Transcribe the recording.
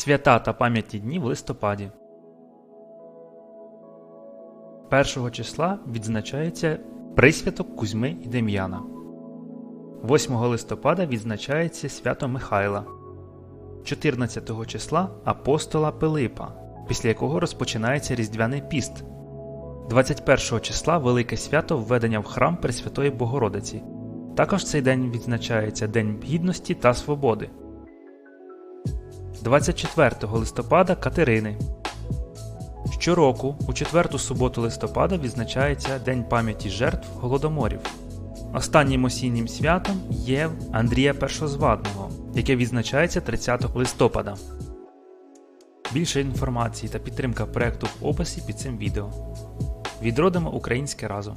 Свята та пам'ятні дні в листопаді. 1 числа відзначається присвяток Кузьми і Дем'яна. 8 листопада відзначається свято Михайла. 14 числа апостола Пилипа, після якого розпочинається Різдвяний піст. 21 числа велике свято введення в храм Пресвятої Богородиці. Також цей день відзначається День Гідності та Свободи. 24 листопада Катерини. Щороку, у четверту суботу листопада, відзначається День пам'яті жертв голодоморів. Останнім осіннім святом є Андрія Першозвадного, яке відзначається 30 листопада. Більше інформації та підтримка проекту в описі під цим відео. Відродимо українське разом.